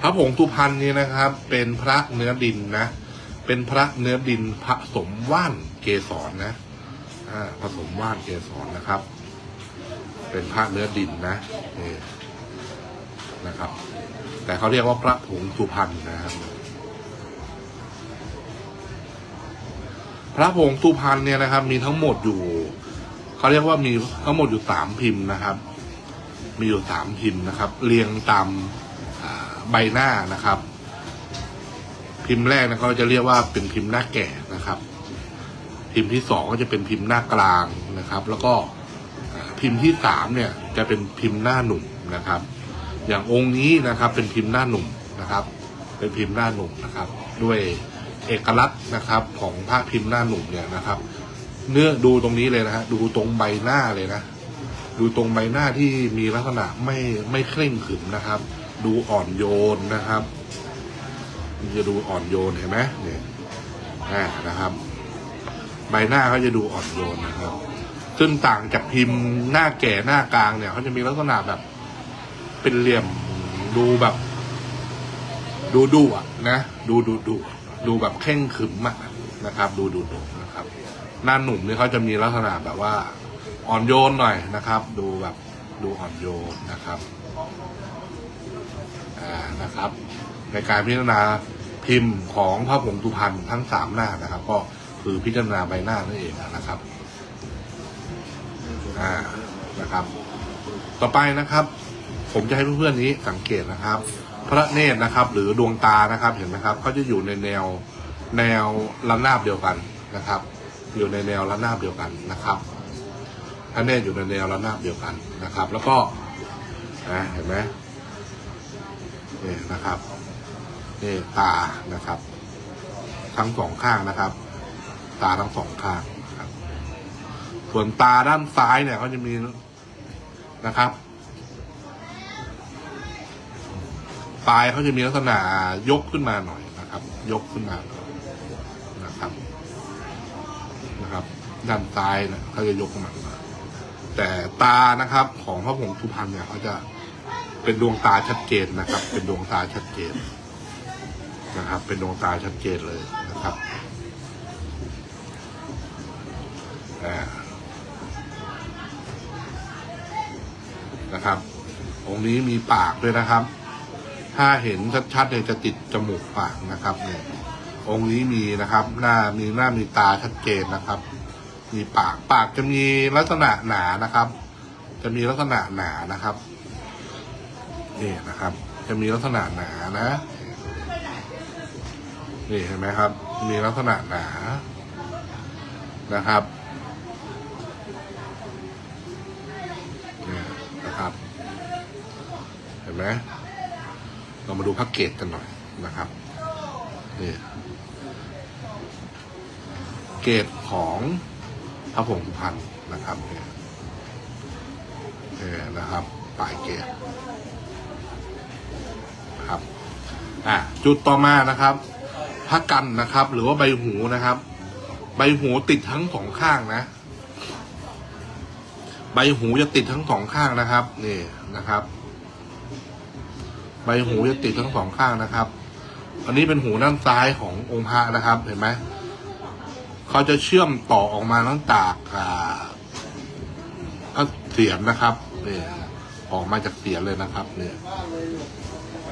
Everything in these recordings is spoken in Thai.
พระผงสุพรรณนี่นะครับ เป็นพระเนื้อดินนะ เป็นพระเนื้อดินผสมว่านเกสรนะผสมว่านเกสรนะครับ เป็นพระเนื้อดินนะนี่นะครับ แต่เขาเรียกว่าพระผงสุพรรณนะครับ พระผงสุพรรณเนี่ยนะครับ มีทั้งหมดอยู่เขาเรียกว่ามีทั้งหมดอยู่สามพิมพ์นะครับ มีอยู่สามพิมพ์นะครับ เรียงตาม ใบหน้านะครับ พิมพ์แรกนะเขาจะเรียกว่าเป็นพิมพ์หน้าแก่นะครับ พิมพ์ที่สองก็จะเป็นพิมพ์หน้ากลางนะครับ แล้วก็พิมพ์ที่สามเนี่ยจะเป็นพิมพ์หน้าหนุ่มนะครับ อย่างองค์นี้นะครับ เป็นพิมพ์หน้าหนุ่มนะครับ เป็นพิมพ์หน้าหนุ่มนะครับ ด้วยเอกลักษณ์นะครับ ของพระพิมพ์หน้าหนุ่มเนี่ยนะครับ เนื้อดูตรงนี้เลยนะฮะดูตรงใบหน้าเลยนะดูตรงใบหน้าที่มีลักษณะไม่ไม่เคร่งขรึมนะครับ ดูอ่อนโยนนะครับ มันจะดูอ่อนโยนเห็นไหมเนี่ยอ่านะครับ ใบหน้าเขาจะดูอ่อนโยนนะครับซึ่งต่างจากพิมพ์หน้าแก่หน้ากลางเนี่ยเขาจะมีลักษณะแบบ เป็นเหลี่ยมดูแบบ ดูดุอะนะดูดูดูดูแบบเข่งขึมอะนะครับ ดูดูดุนะครับ หน้าหนุ่มนี่เขาจะมีลักษณะแบบว่า อ่อนโยนหน่อยนะครับ ดูแบบดูอ่อนโยนนะครับ นะครับ ในการพิจารณาพิมพ์ของพระผงสุพรรณทั้งสามหน้านะครับ ก็คือพิจารณาใบหน้านั่นเองนะครับอ่านะครับ ต่อไปนะครับ ผมจะให้เพื่อนๆนี้สังเกตนะครับ พระเนตรนะครับ หรือดวงตานะครับเห็นไหมครับเขาจะอยู่ในแนวแนวระนาบเดียวกันนะครับ อยู่ในแนวระนาบเดียวกันนะครับพระเนตรอยู่ในแนวระนาบเดียวกันนะครับ แล้วก็นะเห็นไหม นี่นะครับนี่ตานะครับ ทั้งสองข้างนะครับ ตาทั้งสองข้างครับ ส่วนตาด้านซ้ายเนี่ยเขาจะมีนะครับปลายเขาจะมีลักษณะยกขึ้นมาหน่อยนะครับ ยกขึ้นมานะครับ นะครับ ด้านซ้ายเนี่ยเขาจะยกขึ้นมาแต่ตานะครับ ของพระผงสุพรรณเนี่ยเขาจะ เป็นดวงตาชัดเจนนะครับ เป็นดวงตาชัดเจนนะครับ เป็นดวงตาชัดเจนเลยนะครับนะครับ องค์นี้มีปากด้วยนะครับ ถ้าเห็นชัดๆเนี่ยจะติดจมูกปากนะครับเนี่ยองค์นี้มีนะครับ หน้ามีหน้ามีตาชัดเจนนะครับ มีปากปากจะมีลักษณะหนานะครับ จะมีลักษณะหนานะครับ นี่นะครับ จะมีลักษณะหนานะนี่เห็นไหมครับ มีลักษณะหนานะครับเนี่ยนะครับ เห็นไหมเรามาดูแพ็กเกจกันหน่อยนะครับนี่เกจของพระผงสุพรรณนะครับเนี่ยเนี่ยนะครับปลายเกจ นะครับอะจุดต่อมานะครับพระกันนะครับ หรือว่าใบหูนะครับ ใบหูติดทั้งสองข้างนะ ใบหูจะติดทั้งสองข้างนะครับนี่นะครับ ใบหูจะติดทั้งสองข้างนะครับ อันนี้เป็นหูด้านซ้ายขององค์พระนะครับ เห็นไหมเขาจะเชื่อมต่อออกมาตั้งจากอ่าพระเสียรนะครับเนี่ยออกมาจากเสียรเลยนะครับ เนี่ย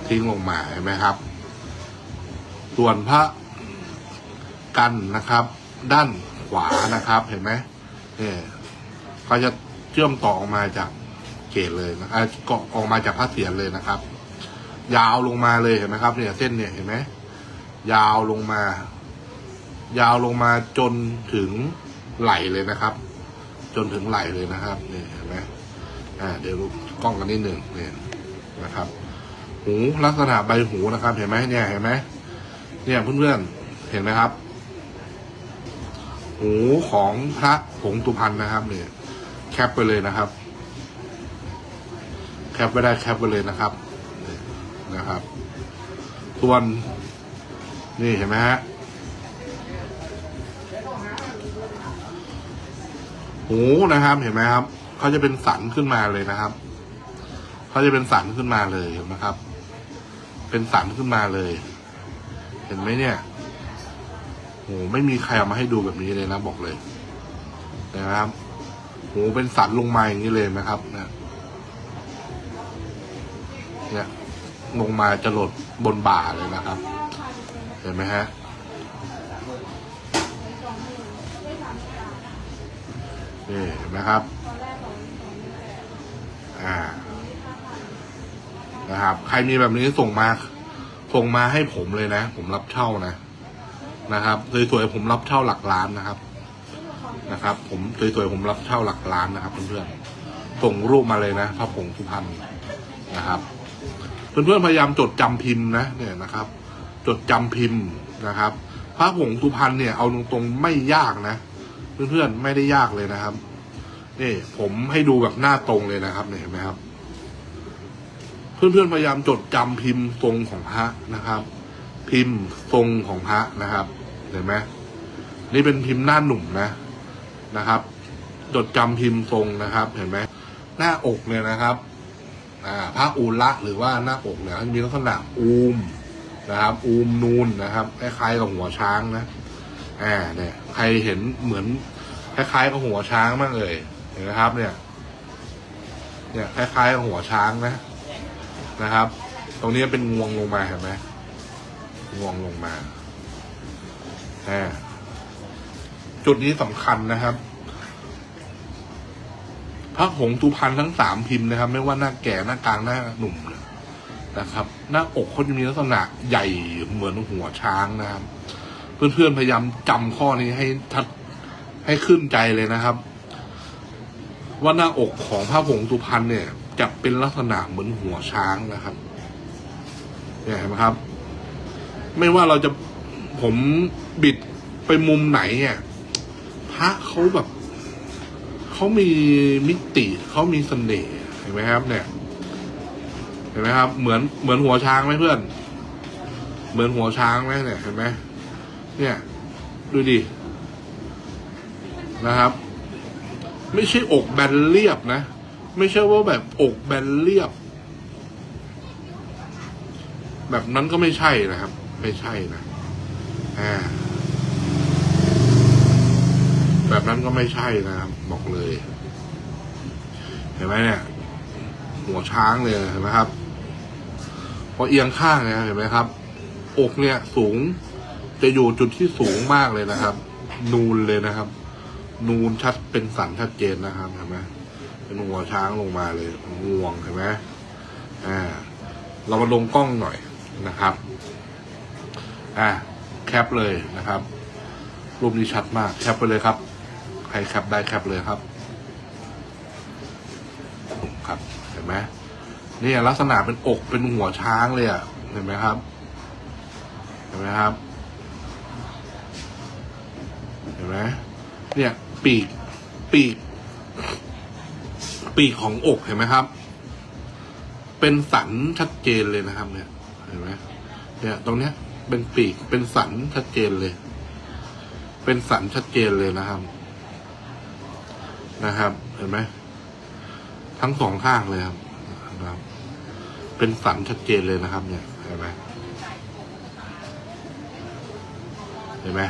ทิ้งลงมาเห็นไหมครับ ส่วนพระกันนะครับ ด้านขวานะครับ เห็นไหมเนี่ยเขาจะเชื่อมต่อออกมาจากเกศเลยนะอ่าก็ออกมาจากพระเสียรเลยนะครับ ยาวลงมาเลยเห็นไหมครับ เนี่ยเส้นเนี่ยเห็นไหมยาวลงมา ยาวลงมาจนถึงไหลเลยนะครับ จนถึงไหลเลยนะครับเนี่ยเห็นไหมอ่าเดี๋ยวกล้องกันนิดหนึ่งเนี่ยนะครับ หูลักษณะใบหูนะครับเห็นไหมเนี่ยเห็นไหมเนี่ยเพื่อนๆเห็นไหมครับ หูของพระผงตุพันนะครับเนี่ยแคปไปเลยนะครับ แคปไปได้แคปไปเลยนะครับนะครับส่วนนี่เห็นไหมฮะหูนะครับ เห็นไหมครับเขาจะเป็นสันขึ้นมาเลยนะครับเขาจะเป็นสันขึ้นมาเลยเห็นไหมครับ เป็นสันขึ้นมาเลย เห็นไหมเนี่ยโหไม่มีใครเอามาให้ดูแบบนี้เลยนะบอกเลย นะครับโหเป็นสันลงมาอย่างนี้เลยนะครับเนี่ยเนี่ยลงมาจะหลดบนบ่าเลยนะครับ เห็นไหมฮะนี่เห็นไหมครับ อ่า นะครับ ใครมีแบบนี้ส่งมา ส่งมาให้ผมเลยนะ ผมรับเช่านะนะครับสวยๆผมรับเช่าหลักล้านนะครับ นะครับ ผมสวยๆผมรับเช่าหลักล้านนะครับ เพื่อนๆส่งรูปมาเลยนะพระผงสุพรรณนะครับ เพื่อนๆพยายามจดจำพิมพ์นะเนี่ยนะครับ จดจำพิมพ์นะครับพระผงสุพรรณเนี่ยเอาตรงๆไม่ยากนะเพื่อนๆไม่ได้ยากเลยนะครับนี่ผมให้ดูแบบหน้าตรงเลยนะครับเนี่ยเห็นไหมครับ เพื่อนๆพยายามจดจำพิมพ์ทรงของพระนะครับ พิมพ์ทรงของพระนะครับ เห็นไหมนี่เป็นพิมพ์หน้าหนุ่มนะนะครับ จดจำพิมพ์ทรงนะครับ เห็นไหมหน้าอกเนี่ยนะครับอ่าพระอูละหรือว่าหน้าอกเนี่ยมันมีลักษณะอูมนะครับ อูมนูนนะครับคล้ายๆกับหัวช้างนะอ่าเนี่ยใครเห็นเหมือนคล้ายๆกับหัวช้างมากเลยเห็นไหมครับ เนี่ย เนี่ยคล้ายๆกับหัวช้างนะ นะครับ ตรงนี้เป็นงวงลงมาเห็นไหมงวงลงมาอ่าจุดนี้สำคัญนะครับพระหงส์ตุพันทั้งสามพิมพ์นะครับ ไม่ว่าหน้าแก่หน้ากลางหน้าหนุ่มนะครับ หน้าอกเขาจะมีลักษณะใหญ่เหมือนหัวช้างนะครับ เพื่อนๆพยายามจำข้อนี้ให้ทัดให้ขึ้นใจเลยนะครับ ว่าหน้าอกของพระผงสุพรรณเนี่ย จะเป็นลักษณะเหมือนหัวช้างนะครับเนี่ยเห็นไหมครับ ไม่ว่าเราจะผมบิดไปมุมไหนเนี่ยพระเขาแบบเขามีมิติเขามีเสน่ห์เห็นไหมครับ เนี่ย เห็นไหมครับ เหมือนเหมือนหัวช้างไหมเพื่อน เหมือนหัวช้างไหมเนี่ยเห็นไหมเนี่ยดูดินะครับ ไม่ใช่อกแบนเรียบนะ ไม่ใช่ว่าแบบอกแบนเรียบ แบบนั้นก็ไม่ใช่นะครับ ไม่ใช่นะอ่าแบบนั้นก็ไม่ใช่นะครับบอกเลย เห็นไหมเนี่ย หัวช้างเลยเห็นไหมครับพอเอียงข้างเนี่ยเห็นไหมครับ อกเนี่ยสูงจะอยู่จุดที่สูงมากเลยนะครับ นูนเลยนะครับ นูนชัดเป็นสันชัดเจนนะครับเห็นไหม เป็นหัวช้างลงมาเลยงวงเห็นไหมอ่า เรามาลงกล้องหน่อยนะครับ อ่าแคปเลยนะครับ รูปนี้ชัดมาก แคปไปเลยครับ ใครแคปได้แคปเลยครับ ครับ เห็นไหมนี่ลักษณะเป็นอกเป็นหัวช้างเลยอะ เห็นไหมครับ เห็นไหมครับ เห็นไหมเนี่ย ปีก ปีก ปีกของอกเห็นไหมครับ เป็นสันชัดเจนเลยนะครับ เนี่ยเห็นไหมเนี่ยตรงเนี้ย เป็นปีกเป็นสันชัดเจนเลย เป็นสันชัดเจนเลยนะครับ นะครับ เห็นไหมทั้งสองข้างเลยครับนะครับ เป็นสันชัดเจนเลยนะครับ เนี่ยเห็นไหมเห็นไหม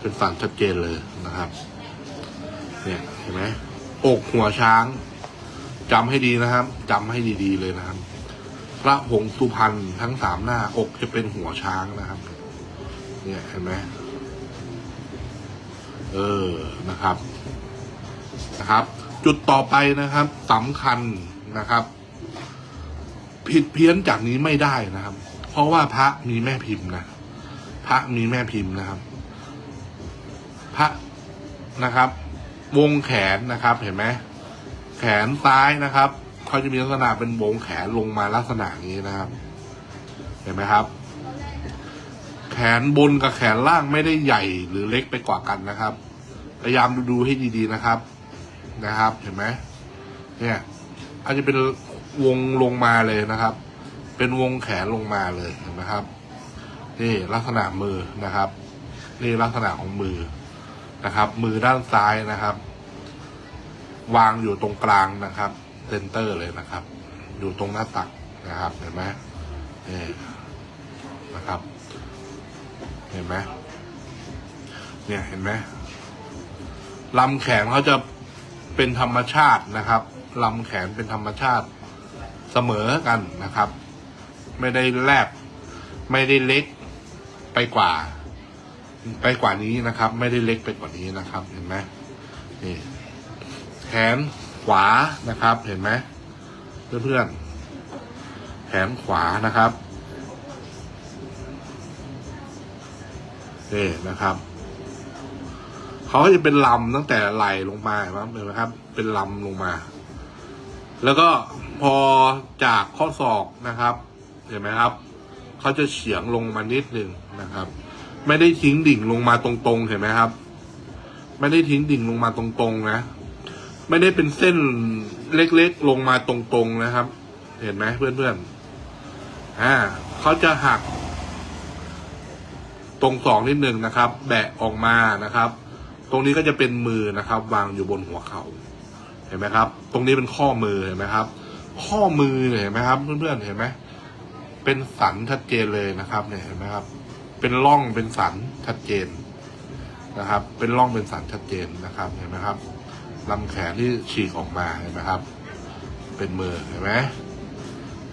เป็นสันชัดเจนเลยนะครับ เนี่ยเห็นไหมอกหัวช้าง จำให้ดีนะครับจำให้ดีๆเลยนะครับ พระผงสุพรรณทั้งสามหน้าอกจะเป็นหัวช้างนะครับ เนี่ยเห็นไหมเออนะครับนะครับ จุดต่อไปนะครับสำคัญนะครับ ผิดเพี้ยนจากนี้ไม่ได้นะครับ เพราะว่าพระมีแม่พิมพ์นะพระมีแม่พิมพ์นะครับ พระนะครับ วงแขนนะครับเห็นไหม แขนซ้ายนะครับเขาจะมีลักษณะเป็นวงแขนลงมาลักษณะนี้นะครับ เห็นไหมครับ แขนบนกับแขนล่างไม่ได้ใหญ่หรือเล็กไปกว่ากันนะครับ พยายามดูให้ดีๆนะครับ นะครับ เห็นไหมเนี่ยอาจจะเป็นวงลงมาเลยนะครับ เป็นวงแขนลงมาเลยเห็นไหมครับ นี่ลักษณะมือนะครับ นี่ลักษณะของมือนะครับ มือด้านซ้ายนะครับ วางอยู่ตรงกลางนะครับเซนเตอร์เลยนะครับ อยู่ตรงหน้าตักนะครับเห็นไหมนี่นะครับ เห็นไหมเนี่ยเห็นไหมลำแขนเขาจะเป็นธรรมชาตินะครับลำแขนเป็นธรรมชาติเสมอกันนะครับ ไม่ได้แลบไม่ได้เล็กไปกว่า ไปกว่านี้นะครับ ไม่ได้เล็กไปกว่านี้นะครับ เห็นไหมนี่ แขนขวานะครับ เห็นไหมเพื่อนๆ แขนขวานะครับนี่นะครับเขาก็จะเป็นลำตั้งแต่ไหลลงมาเห็นไหมเห็นไหมครับ เป็นลำลงมา แล้วก็พอจากข้อศอกนะครับ เห็นไหมครับเขาจะเฉียงลงมานิดหนึ่งนะครับ ไม่ได้ทิ้งดิ่งลงมาตรงๆ เห็นไหมครับ ไม่ได้ทิ้งดิ่งลงมาตรงๆนะ ไม่ได้เป็นเส้นเล็กๆ ลงมาตรงๆนะครับ เห็นไหมเพื่อนๆอ่าเขาจะหัก ตรงสองนิดหนึ่งนะครับ แบะออกมานะครับ ตรงนี้ก็จะเป็นมือนะครับ วางอยู่บนหัวเขา่าเห็นไหมครับ ตรงนี้เป็นข้อมือเห็นไหมครับ ข้อมือเนี่ยเห็นไหมครับ เพื่อนๆเห็นไหมเป็นสันชัดเจนเลยนะครับ เนี่ยเห็นไหมครับ เป็นร่องเป็นสันชัดเจนนะครับ เป็นร่องเป็นสันชัดเจนนะครับ เห็นไหมครับ ลำแขนที่ฉีกออกมาเห็นไหมครับ เป็นมือเห็นไหม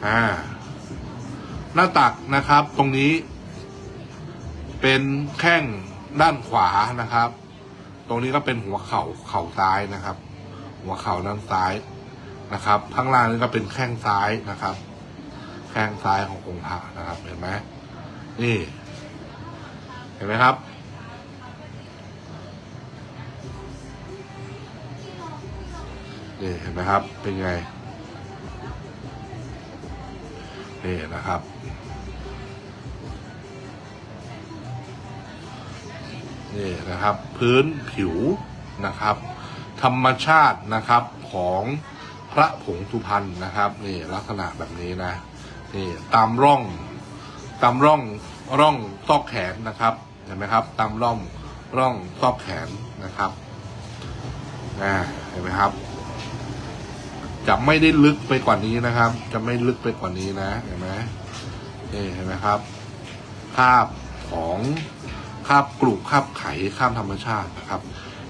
อ่าหน้าตักนะครับ ตรงนี้ เป็นแข้งด้านขวานะครับ ตรงนี้ก็เป็นหัวเข่าเข่าซ้ายนะครับ หัวเข่าด้านซ้ายนะครับ ข้างล่างนี่ก็เป็นแข้งซ้ายนะครับ แข้งซ้ายขององค์พระนะครับ เห็นไหมนี่ เห็นไหมครับ นี่เห็นไหมครับ เป็นไง นี่นะครับ นี่นะครับ พื้นผิวนะครับ ธรรมชาตินะครับของพระผงสุพรรณนะครับ นี่ลักษณะแบบนี้นะ นี่ตามร่อง ตามร่องร่องซอกแขนนะครับ เห็นไหมครับ ตามร่องร่องซอกแขนนะครับอ่าเห็นไหมครับ จะไม่ได้ลึกไปกว่านี้นะครับ จะไม่ลึกไปกว่านี้นะเห็นไหมนี่เห็นไหมครับคาบของคาบกลุ่มคาบไข่ข้ามธรรมชาตินะครับ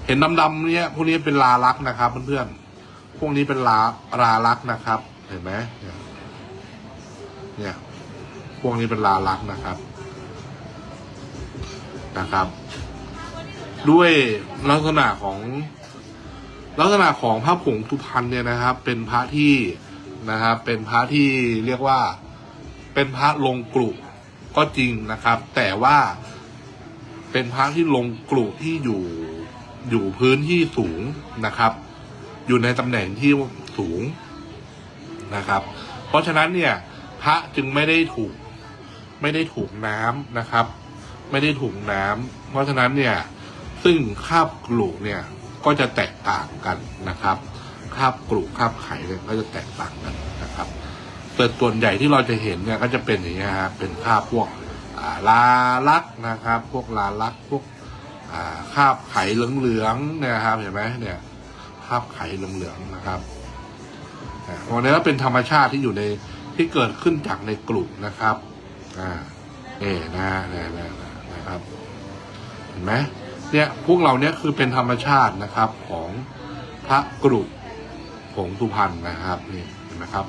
เห็นดำๆเนี้ยพวกนี้เป็นลาลักษ์นะครับเพื่อนๆพวกนี้เป็นลาลาลักษ์นะครับ เห็นไหมเนี่ยพวกนี้เป็นลาลักษ์นะครับนะครับ ด้วยลักษณะของ ลักษณะของพระผงสุพรรณเนี่ยนะครับ เป็นพระที่นะครับ เป็นพระที่เรียกว่า เป็นพระลงกลุ่ก็จริงนะครับ แต่ว่าเป็นพระที่ลงกลุ่ที่อยู่อยู่พื้นที่สูงนะครับ อยู่ในตำแหน่งที่สูงนะครับ เพราะฉะนั้นเนี่ย พระจึงไม่ได้ถูกไม่ได้ถูกน้ำนะครับ ไม่ได้ถูกน้ำเพราะฉะนั้นเนี่ย ซึ่งคาบกลุ่เนี่ย ก็จะแตกต่างกันนะครับคาบกลุ่คาบไข่เนี่ยก็จะแตกต่างกันนะครับแต่ส่วนใหญ่ที่เราจะเห็นเนี่ยก็จะเป็นอย่างนี้ยฮะเป็นคาบพวกาลาลักนะครับ พวกลาลักพวกคาบไข่เหลืองๆนี่ยครับเห็นไหมเนี่ยคาบไข่เหลืองๆนะครับอันนี้ก็เป็นธรรมชาติที่อยู่ในที่เกิดขึ้นจากในกลุ่มนะครับอ่าเอ่นะนะนะครับ เห็นไหม เนี่ยพวกเราเนี่ยคือเป็นธรรมชาตินะครับของพระกรุผงสุพรรณนะครับนี่เห็นไหมครับ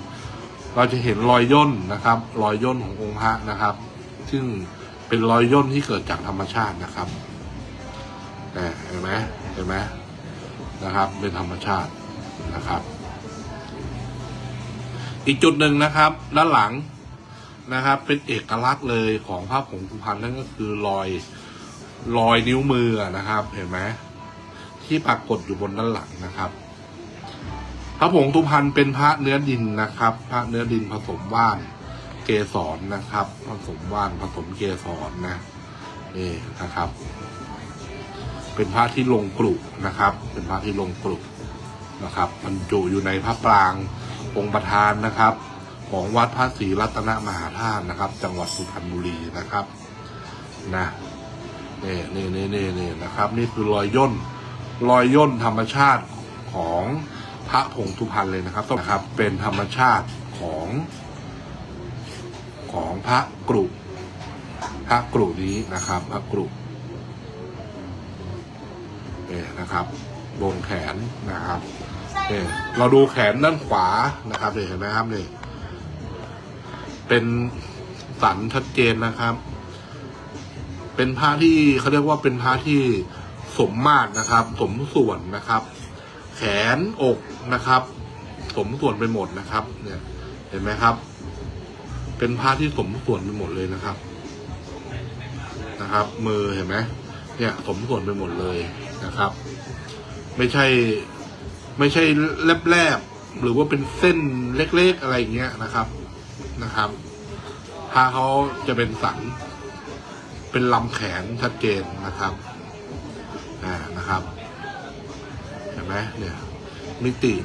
เราจะเห็นรอยย่นนะครับ รอยย่นขององค์พระนะครับ ซึ่งเป็นรอยย่นที่เกิดจากธรรมชาตินะครับเนี่ยเห็นไหมเห็นไหมนะครับ เป็นธรรมชาตินะครับ อีกจุดหนึ่งนะครับ ด้านหลังนะครับ เป็นเอกลักษณ์เลยของพระผงสุพรรณนั่นก็คือรอย รอยนิ้วมือนะครับ เห็นไหมที่ปรากฏอยู่บนด้านหลังนะครับพระผงสุพรรณเป็นพระเนื้อดินนะครับ พระเนื้อดินผสมว่านเกสรนะครับ ผสมว่านผสมเกสรนะนี่นะครับ เป็นพระที่ลงกลุ่นะครับ เป็นพระที่ลงกลุ่นะครับบรรจุอยู่ในพระปรางองค์ประธานนะครับ ของวัดพระศรีรัตนมหาธาตุนะครับ จังหวัดสุพรรณบุรีนะครับนะ นี่นี่นี่นี่นี่นะครับ นี่คือรอยย่นรอยย่นธรรมชาติของพระผงสุพรรณเลยนะครับต้องนะครับ เป็นธรรมชาติของของพระกรุพระกรุนี้นะครับ พระกรุเนี่ยนะครับวงแขนนะครับเนี่ยเราดูแขนด้านขวานะครับเนี่ยเห็นไหมครับเนี่ยเป็นสันชัดเจนนะครับ เป็นผ้าที่เขาเรียกว่าเป็นผ้าที่สมมาตรนะครับ สมส่วนนะครับ แขนอกนะครับ สมส่วนไปหมดนะครับ เนี่ยเห็นไหมครับ เป็นผ้าที่สมส่วนไปหมดเลยนะครับ นะครับ มือเห็นไหมเนี่ยสมส่วนไปหมดเลยนะครับ ไม่ใช่ ไม่ใช่แลบๆหรือว่าเป็นเส้นเล็กๆอะไรอย่างเงี้ยนะครับนะครับผ้าเขาจะเป็นสัน เป็นลำแขนชัดเจนนะครับอ่านะครับ เห็นไหมเนี่ยมิติ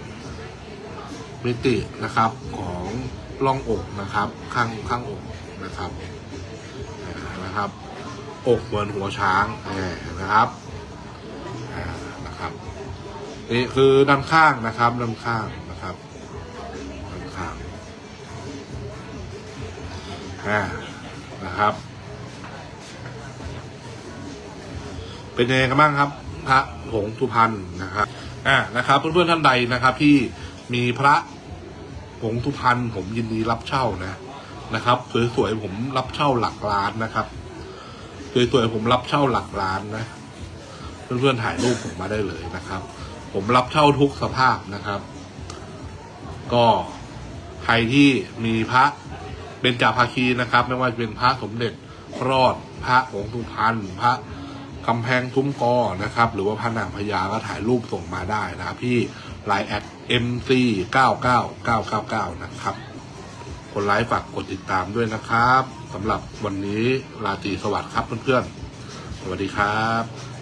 มิตินะครับของร่องอกนะครับ ข้างข้างอกนะครับอ่านะครับ อกเหมือนหัวช้างอ่านะครับอ่านะครับนี่คือด้านข้างนะครับด้านข้างนะครับด้านข้างอ่านะครับ เป็นยังไงกันบ้างครับ พระผงสุพรรณนะครับอ่านะครับ เพื่อนๆท่านใดนะครับ ที่มีพระผงสุพรรณผมยินดีรับเช่านะนะครับสวยๆผมรับเช่าหลักล้านนะครับสวยๆผมรับเช่าหลักล้านนะเพื่อนๆถ่ายรูปผมมาได้เลยนะครับ ผมรับเช่าทุกสภาพนะครับ ก็ใครที่มีพระเป็นจ่าภาคีนะครับ ไม่ว่าจะเป็นพระสมเด็จรอดพระผงสุพรรณพระ กำแพงทุ่มกอนะครับ หรือว่าพระนางพญาก็ถ่ายรูปส่งมาได้นะครับพี่ไลน์แอด mc 99999นะครับ คนไลฟ์ฝากกดติดตามด้วยนะครับสำหรับวันนี้ราตรีสวัสดิ์ครับเพื่อนๆ สวัสดีครับ